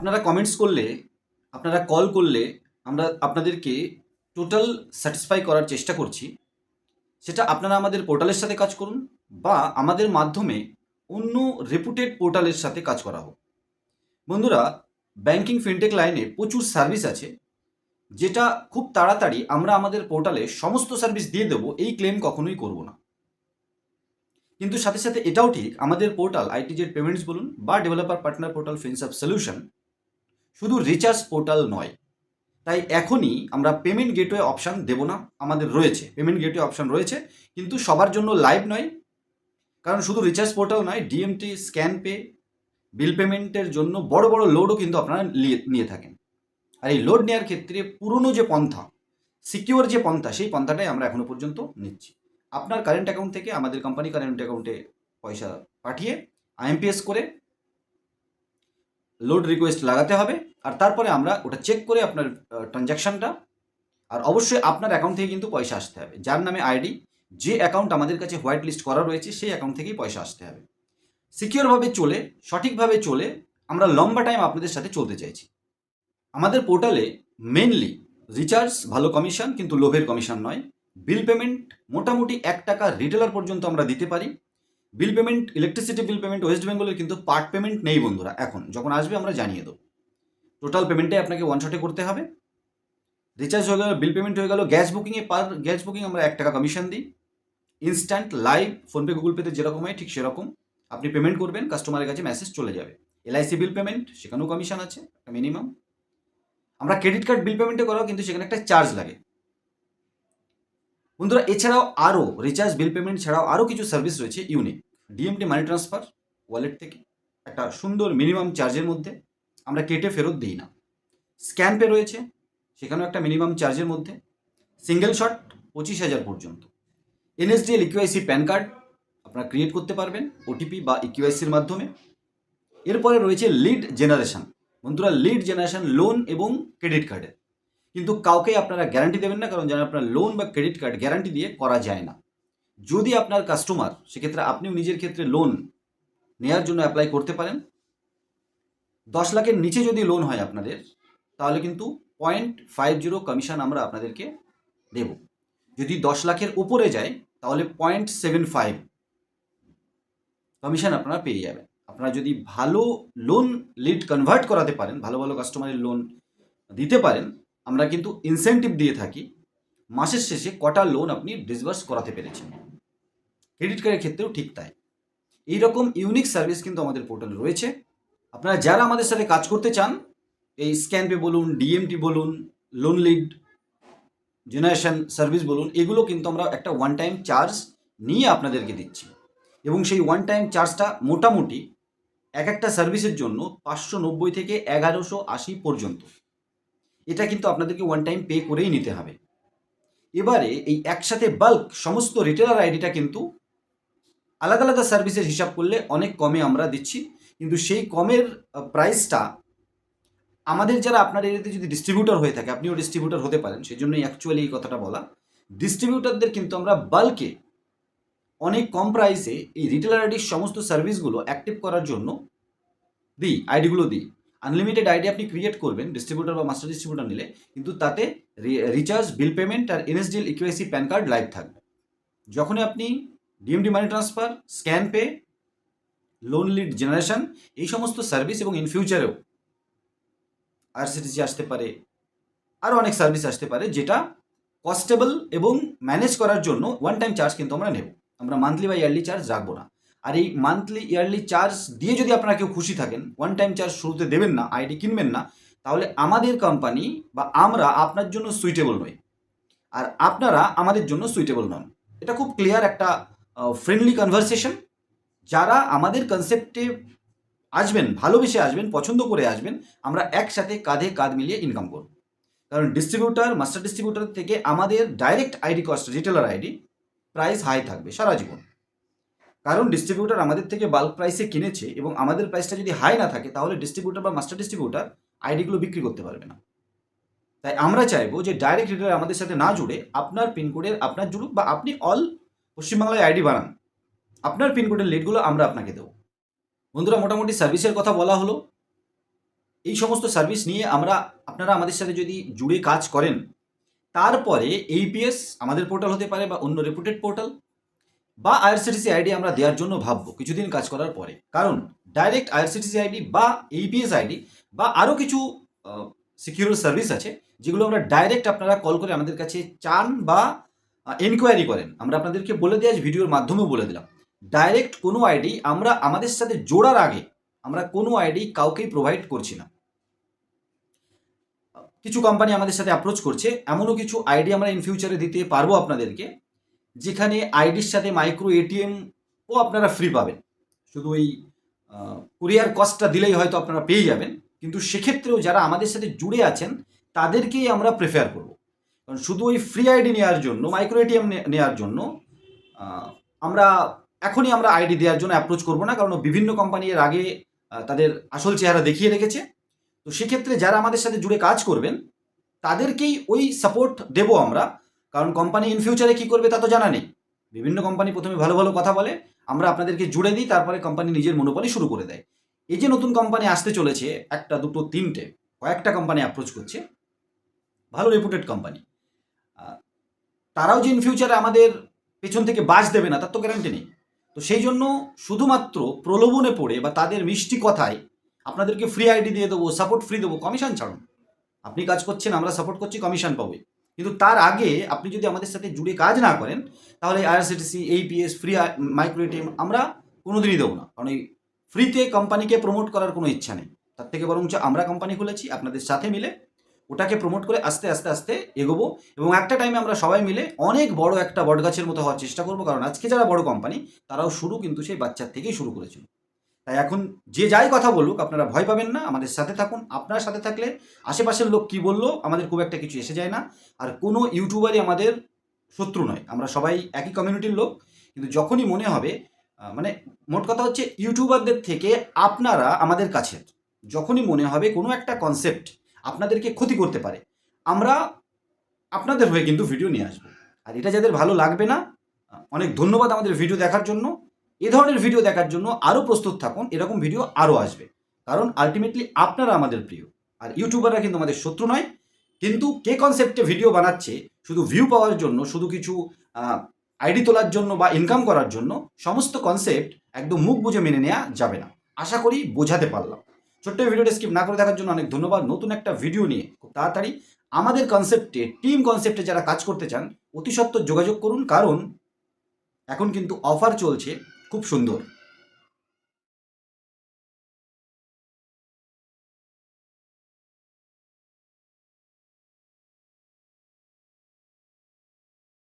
আপনারা কমেন্টস করলে, আপনারা কল করলে আমরা আপনাদেরকে টোটাল স্যাটিসফাই করার চেষ্টা করছি। সেটা আপনারা আমাদের পোর্টালের সাথে কাজ করুন বা আমাদের মাধ্যমে অন্য রেপুটেড পোর্টালের সাথে কাজ করা হোক। বন্ধুরা ব্যাংকিং ফিনটেক লাইনে প্রচুর সার্ভিস আছে, যেটা খুব তাড়াতাড়ি আমরা আমাদের পোর্টালে সমস্ত সার্ভিস দিয়ে দেবো, এই ক্লেম কখনোই করব না। কিন্তু সাথে সাথে এটাও ঠিক, আমাদের পোর্টাল আইটিজেড পেমেন্টস বলুন বা ডেভেলপার পার্টনার পোর্টাল ফিন্স ফিনসাপ সলিউশন শুধু রিচার্জ পোর্টাল নয়। তাই এখনই আমরা পেমেন্ট গেটওয়ে অপশান দেব না, আমাদের রয়েছে। পেমেন্ট গেটওয়ে অপশান রয়েছে, কিন্তু সবার জন্য লাইভ নয়। কারণ শুধু রিচার্জ পোর্টাল নয় ডিএমটি স্ক্যান পে বিল পেমেন্টের জন্য বড় বড় লোডও কিন্তু আপনারা নিয়ে- থাকেন। আর এই লোড নেওয়ার ক্ষেত্রে পুরনো যে পন্থা সিকিউর যে পন্থা, সেই পন্থাটাই আমরা এখনও পর্যন্ত নিচ্ছি। আপনার কারেন্ট অ্যাকাউন্ট থেকে আমাদের কোম্পানি কারেন্ট অ্যাকাউন্টে পয়সা পাঠিয়ে আইএমপিএস করে লোড রিকোয়েস্ট লাগাতে হবে আর তারপরে আমরা ওটা চেক করে আপনার ট্রানজ্যাকশানটা আর অবশ্যই আপনার অ্যাকাউন্ট থেকে কিন্তু পয়সা আসতে হবে। যার নামে আইডি যে অ্যাকাউন্ট আমাদের কাছে হোয়াইট লিস্ট করা রয়েছে সেই অ্যাকাউন্ট থেকেই পয়সা আসতে হবে। সিকিউরভাবে চলে, সঠিকভাবে চলে আমরা লম্বা টাইম আপনাদের সাথে চলতে চাইছি। আমাদের পোর্টালে মেনলি রিচার্জ ভালো কমিশন কিন্তু লোভের কমিশন নয়। বিল পেমেন্ট মোটামুটি এক টাকা রিটেলার পর্যন্ত আমরা দিতে পারি। Bill payment electricity bill payment west বেঙ্গলের কিন্তু পার্ট পেমেন্ট নেই বন্ধুরা, এখন যখন আসবে আমরা জানিয়ে দেবো। টোটাল পেমেন্টে আপনাকে ওয়ান শটে করতে হবে। রিচার্জ হয়ে গেল বিল পেমেন্ট হয়ে গেল গ্যাস বুকিংয়ে পার গ্যাস বুকিং আমরা এক টাকা কমিশন দিই। ইনস্ট্যান্ট লাইভ ফোনপে গুগল পেতে যেরকম হয় ঠিক সেরকম আপনি পেমেন্ট করবেন কাস্টমারের কাছে মেসেজ চলে যাবে। এলআইসি বিল পেমেন্ট সেখানেও কমিশন আছে, একটা মিনিমাম আমরা ক্রেডিট কার্ড বিল পেমেন্টে করাও কিন্তু সেখানে একটা চার্জ লাগে। বন্ধুরা, এছাড়াও আরও রিচার্জ বিল পেমেন্ট ছাড়াও আরও কিছু সার্ভিস রয়েছে unique DMT money transfer wallet থেকে একটা সুন্দর মিনিমাম চার্জের মধ্যে আমরা কেটে ফেরত দিই না। স্ক্যান পে রয়েছে, সেখানেও একটা মিনিমাম চার্জের মধ্যে। সিঙ্গেল শট পঁচিশ হাজার পর্যন্ত। এনএসডিএল ইকিউআইসি প্যান কার্ড আপনারা ক্রিয়েট করতে পারবেন ওটিপি বা ইকিউআইসির মাধ্যমে। এরপরে রয়েছে লিড জেনারেশন বন্ধুরা লিড জেনারেশন লোন এবং ক্রেডিট কার্ডের কিন্তু কাউকে আপনারা গ্যারান্টি দেবেন না, কারণ যেন আপনার লোন বা ক্রেডিট কার্ড গ্যারান্টি দিয়ে করা যায় না। যদি আপনার কাস্টমার সেক্ষেত্রে আপনিও নিজের ক্ষেত্রে লোন নেওয়ার জন্য অ্যাপ্লাই করতে পারেন। দশ লাখের নিচে যদি লোন হয় আপনাদের, তাহলে কিন্তু পয়েন্ট ফাইভ জিরো কমিশন আমরা আপনাদেরকে দেব। যদি দশ লাখের উপরে যায়, তাহলে পয়েন্ট সেভেন ফাইভ কমিশন আপনারা পেয়ে যাবেন। আপনারা যদি ভালো লোন লিড কনভার্ট করাতে পারেন, ভালো ভালো কাস্টমারের লোন দিতে পারেন আমরা কিন্তু ইনসেন্টিভ দিয়ে থাকি, মাসের শেষে কটা লোন আপনি ডিসবার্স করাতে পেরেছেন। ক্রেডিট কার্ডের ক্ষেত্রেও ঠিক তাই। এইরকম ইউনিক সার্ভিস কিন্তু আমাদের পোর্টালে রয়েছে। আপনারা যারা আমাদের সাথে কাজ করতে চান, এই স্ক্যান পে বলুন ডিএমটি বলুন লোন লিড জেনারেশন সার্ভিস বলুন, এগুলো কিন্তু আমরা একটা ওয়ান টাইম চার্জ নিয়ে আপনাদেরকে দিচ্ছি। এবং সেই ওয়ান টাইম চার্জটা মোটামুটি এক একটা সার্ভিসের জন্য পাঁচশো নব্বই থেকে এগারোশো আশি পর্যন্ত। এটা কিন্তু আপনাদেরকে ওয়ান টাইম পে করেই নিতে হবে। এবারে এই একসাথে বাল্ক সমস্ত রিটেলার আইডিটা কিন্তু আলাদা আলাদা সার্ভিসের হিসাব করলে অনেক কমে আমরা দিচ্ছি। কিন্তু সেই কমের প্রাইসটা আমাদের যারা আপনার এরিয়াতে যদি ডিস্ট্রিবিউটর হয়ে থাকে, আপনিও ডিস্ট্রিবিউটর হতে পারেন সেই জন্যই অ্যাকচুয়ালি এই কথাটা বলা। ডিস্ট্রিবিউটরদের কিন্তু আমরা বাল্কে অনেক কম প্রাইসে এই রিটেলার আইডির সমস্ত সার্ভিসগুলো অ্যাক্টিভ করার জন্য দিই আইডিগুলো দিই। আনলিমিটেড আইডি আপনি ক্রিয়েট করবেন ডিস্ট্রিবিউটর বা মাস্টার ডিস্ট্রিবিউটর নিলে, কিন্তু তাতে রিচার্জ বিল পেমেন্ট আর এনএসডিএল ইকুআইসি প্যান কার্ড লাইভ থাকবে। যখনই আপনি DMT money transfer scan pay loan lead generation এই সমস্ত সার্ভিস এবং ইন ফিউচারেও আরসিটিসি আসতে পারে আরও অনেক সার্ভিস আসতে পারে, যেটা কস্টেবল এবং ম্যানেজ করার জন্য ওয়ান টাইম চার্জ কিন্তু আমরা নেব। আমরা মান্থলি বা ইয়ারলি চার্জ রাখব না। আর এই মান্থলি ইয়ারলি চার্জ দিয়ে যদি আপনারা কেউ খুশি থাকেন ওয়ান টাইম চার্জ শুরুতে দেবেন না আইডি কিনবেন না, তাহলে আমাদের কোম্পানি বা আমরা আপনার জন্য সুইটেবল নই। আর আপনারা আমাদের জন্য সুইটেবল নন। এটা খুব ক্লিয়ার একটা ফ্রেন্ডলি কনভারসেশন যারা আমাদের কনসেপ্টে আসবেন, ভালোবেসে আসবেন, পছন্দ করে আসবেন, আমরা একসাথে কাঁধে কাঁধ মিলিয়ে ইনকাম করব। কারণ ডিস্ট্রিবিউটার মাস্টার ডিস্ট্রিবিউটার থেকে আমাদের direct ID cost retailer ID price high থাকবে সারা জীবন। কারণ ডিস্ট্রিবিউটার আমাদের থেকে বাল্ক প্রাইসে কিনেছে এবং আমাদের প্রাইসটা যদি হাই না থাকে, তাহলে ডিস্ট্রিবিউটার বা মাস্টার ডিস্ট্রিবিউটার আইডিগুলো বিক্রি করতে পারবে না। তাই আমরা চাইব যে ডাইরেক্ট রিটেলার আমাদের সাথে না জুড়ে আপনার পিনকোডের আপনার জুড়ুক বা আপনি অল পশ্চিমবাংলায় আইডি বানান। আপনার পিনকোডের লিডগুলো আমরা আপনাকে দেবো। বন্ধুরা, মোটামুটি সার্ভিসের কথা বলা হলো। এই সমস্ত সার্ভিস নিয়ে আমরা, আপনারা আমাদের সাথে যদি জুড়ে কাজ করেন, তারপরে এইপিএস আমাদের পোর্টাল হতে পারে বা অন্য রেপুটেড পোর্টাল বা আইআরসিটিসি আইডি আমরা দেওয়ার জন্য ভাববো কিছুদিন কাজ করার পরে। কারণ ডাইরেক্ট আইআরসিটিসি আইডি বা এইপিএস আইডি বা আরও কিছু সিকিউর সার্ভিস আছে, যেগুলো আমরা ডাইরেক্ট আপনারা কল করে আমাদের কাছে চান বা এনকোয়ারি করেন। আমরা আপনাদেরকে বলে দিই আজ ভিডিওর মাধ্যমেও বলে দিলাম। ডাইরেক্ট কোনো আইডি আমরা আমাদের সাথে জোড়ার আগে আমরা কোনো আইডি কাউকেই প্রোভাইড করছি না। কিছু কোম্পানি আমাদের সাথে অ্যাপ্রোচ করছে, এমনও কিছু আইডি আমরা ইন ফিউচারে দিতে পারব আপনাদেরকে। যেখানে আইডির সাথে মাইক্রো এটিএম ও আপনারা ফ্রি পাবেন। শুধু ওই কুরিয়ার কস্টটা দিলেই হয়তো আপনারা পেয়ে যাবেন। কিন্তু সেক্ষেত্রেও যারা আমাদের সাথে জুড়ে আছেন, তাদেরকেই আমরা প্রেফার করব। কারণ শুধু ওই ফ্রি আইডি নেওয়ার জন্য মাইক্রো এটিএম নেওয়ার জন্য আমরা এখনই আমরা আইডি দেওয়ার জন্য অ্যাপ্রোচ করব না। কারণ বিভিন্ন কোম্পানি এর আগে তাদের আসল চেহারা দেখিয়ে রেখেছে। তো সেক্ষেত্রে যারা আমাদের সাথে জুড়ে কাজ করবেন, তাদেরকেই ওই সাপোর্ট দেবো আমরা। কারণ কোম্পানি ইন ফিউচারে কী করবে তা তো জানা নেই। বিভিন্ন কোম্পানি প্রথমে ভালো ভালো কথা বলে, আমরা আপনাদেরকে জুড়ে দিই, তারপরে কোম্পানি নিজের মনোপলি শুরু করে দেয়। এই যে নতুন কোম্পানি আসতে চলেছে, একটা, দুটো, তিনটে, কয়েকটা কোম্পানি অ্যাপ্রোচ করছে, ভালো রেপুটেড কোম্পানি তারাও যে ইন ফিউচারে আমাদের পেছন থেকে বাজ দেবে না, তার তো গ্যারান্টি নেই। তো সেই জন্য শুধুমাত্র প্রলোভনে পড়ে বা তাদের মিষ্টি কথায় আপনাদেরকে ফ্রি আইডি দিয়ে দেবো সাপোর্ট ফ্রি দেবো কমিশন ছাড়ুন। আপনি কাজ করছেন, আমরা সাপোর্ট করছি কমিশন পাবো কিন্তু তার আগে আপনি যদি আমাদের সাথে জুড়ে কাজ না করেন, তাহলে IRCTC AEPS free micro ATM আমরা কোনোদিনই দেবো না। কারণ এই ফ্রিতে কোম্পানিকে প্রমোট করার কোনো ইচ্ছা নেই। তার থেকে বরঞ্চ আমরা কোম্পানি খুলেছি, আপনাদের সাথে মিলে ওটাকে প্রমোট করে আস্তে আস্তে আস্তে এগোবো। এবং একটা টাইমে আমরা সবাই মিলে অনেক বড় একটা বটগাছের মতো হওয়ার চেষ্টা করব। কারণ আজকে যারা বড় কোম্পানি তারাও শুরু কিন্তু সেই বাচ্চার থেকেই শুরু করেছিল। তাই এখন যে যাই কথা বলুক, আপনারা ভয় পাবেন না, আমাদের সাথে থাকুন। আপনার সাথে থাকলে আশেপাশের লোক কি বলল, আমাদের খুব একটা কিছু এসে যায় না। আর কোনো ইউটিউবারই আমাদের শত্রু নয়। আমরা সবাই একই কমিউনিটির লোক। কিন্তু যখনই মনে হবে মানে মোট কথা হচ্ছে ইউটিউবারদের থেকে আপনারা আমাদের কাছে যখনই মনে হবে কোনো একটা কনসেপ্ট আপনাদেরকে ক্ষতি করতে পারে, আমরা আপনাদের হয়ে কিন্তু ভিডিও নিয়ে আসব। আর এটা যাদের ভালো লাগবে না অনেক ধন্যবাদ আমাদের ভিডিও দেখার জন্য। এ ধরনের ভিডিও দেখার জন্য আরও প্রস্তুত থাকুন, এরকম ভিডিও আরও আসবে। কারণ আলটিমেটলি আপনারা আমাদের প্রিয়। আর ইউটিউবাররা কিন্তু আমাদের শত্রু নয়, কিন্তু কে কনসেপ্টে ভিডিও বানাচ্ছে, শুধু ভিউ পাওয়ার জন্য, শুধু কিছু আইডি তোলার জন্য বা ইনকাম করার জন্য, সমস্ত কনসেপ্ট একদম মুখ বুঝে মেনে নেওয়া যাবে না। আশা করি বোঝাতে পারলাম। ছোট্ট ভিডিওটা স্কিপ না করে দেখার জন্য অনেক ধন্যবাদ। নতুন একটা ভিডিও নিয়ে খুব তাড়াতাড়ি আমাদের কনসেপ্টে টিম কনসেপ্টে যারা কাজ করতে চান অতি সত্বর যোগাযোগ করুন, কারণ এখন কিন্তু অফার চলছে। খুব সুন্দর।